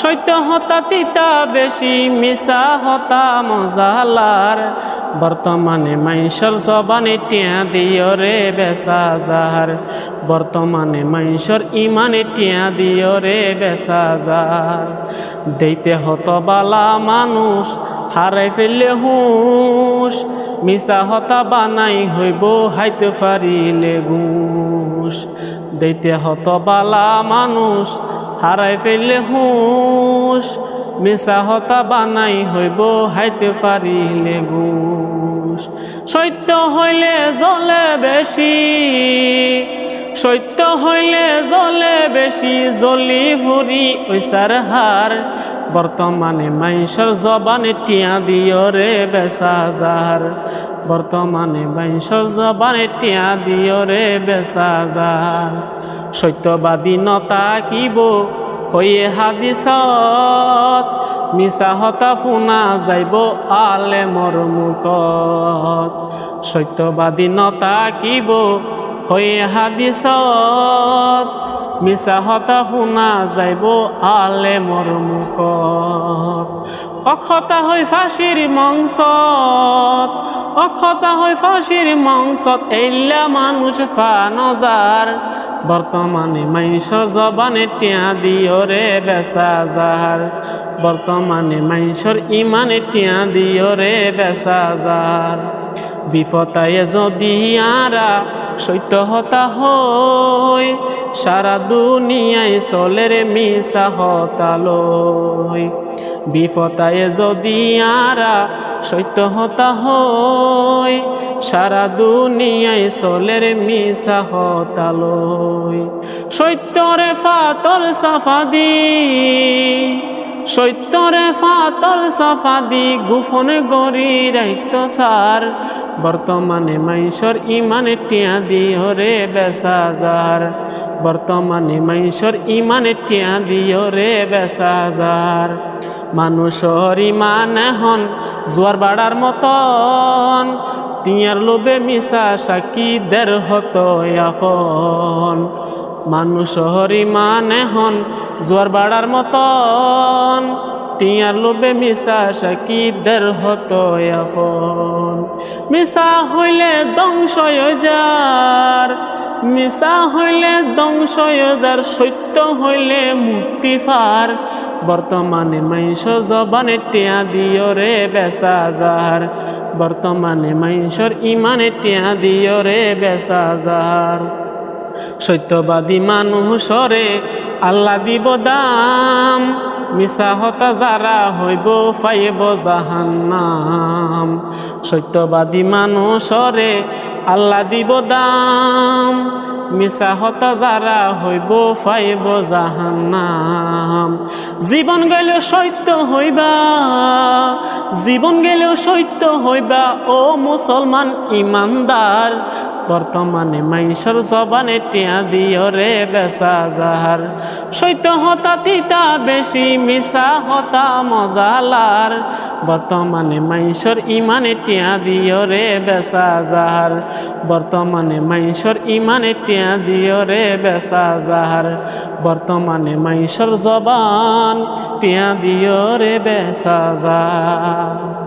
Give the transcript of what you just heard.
সত্য হতা তিতা বেশি মিশা হতা মজালার। বর্তমানে মাইশর জবানে টিয়া দিও রে বেসা যার বর্তমানে মাইশর ইমানে টিয়া দিও রে বেসা যার দেইতে হত বালা মানুষ, হারাই ফেললে হুঁশ। মিশা হতা বানাই হইব, হাইতে পারিলে ঘুষ। দেইতে হত বালা মানুষ, হারাই ফেললে হুঁশ। মিশা হতা বানাই হইব, হাইতে পারিলে ঘুষ। সত্য হইলে জলে বেশি, সত্য হইলে জলে বেশি, জলি ভরি ঐসার হার। বর্তমানে মাইশর জবানে টিয়া দিও রে বেসা যার। বর্তমানে মাইশর জবানে টিয়া দিও রে বেসা যার। সত্যবাদী নতা কিব হয়ে হাদিসত, মিছা হতা ফুনা যাইব আলে মর মুখত। সত্যবাদী নতা কিব হয়ে হাদিসত মিছা হতা শুনা যাইব আলে মর মুখত। অক্ষতা হৈ ফাঁসির মংসত, অক্ষতা হৈ ফাঁসির মংসত, এইলা মানুষ ফা নজার বর্তমানে মাইশ জবানে টিয়া দিও রে বেসা যার বর্তমানে মাইশর ইমানে টিয়া দিও রে বেসা বিপতায় যদি আরা সত্য হতা হই সারা দুনিয়ায় চলে রে মিশা হতালই। বিপতায় যদি আরা সত্য হতা হই সারা দুনিয়ায় চলে রে মিশা হতালই। সত্যরে ফাতর সাফাদি, সত্যরে ফাতর সাফাদি, গুফনে গরি রাইত সার। বর্তমানে মাইশর ইমানে টিয়া দিও রে বেসা যার বর্তমানে মাইশর ইমানে টিয়া দিও রে বেসা যার মানুষর ইমান হন জোয়ার বাড়ার মতন তিয়ার লোবে মিশা সাকি দের হতো আফন মানুষর ইমান হন জোয়ার বাড়ার মতন, টিয়ার লোবে মিশা সাকি দের হতো আফন মিশা হইলে ধ্বংস যার মিশা হইলে ধ্বংস যার, সত্য হইলে মুক্তি ফার বর্তমানে মাইশ জবানে টিয়া দিও রে বেসা যার। বর্তমানে মাইশর ইমানে টিয়া দিও রে বেসা যার। সত্যবাদী মানুষরে আল্লাহ দিব দাম। মিশা হতা যারা হইব ফাইব জাহান্নাম। সত্যবাদী মানুষরে আল্লাহ দিব দাম মিশা হতা যারা হইব ফাইব জাহান্নাম। জীবন গেলেও সত্য হইবা, জীবন গেলেও সত্য হইবা, ও মুসলমান ইমানদার। বর্তমানে মাইশর জবানে টিয়া দিও রে বেসা যাহার সত্য হতা তিতা বেশি মিশা হতা মজালার। বর্তমানে মাইশর ইমানে টিয়া দিও রে বেসা যাহার বর্তমানে মাইশর ইমানে টিয়া দিও রে বেসা যাহার বর্তমানে মাইশর জবান টিয়া দিও রে বেসা যাহার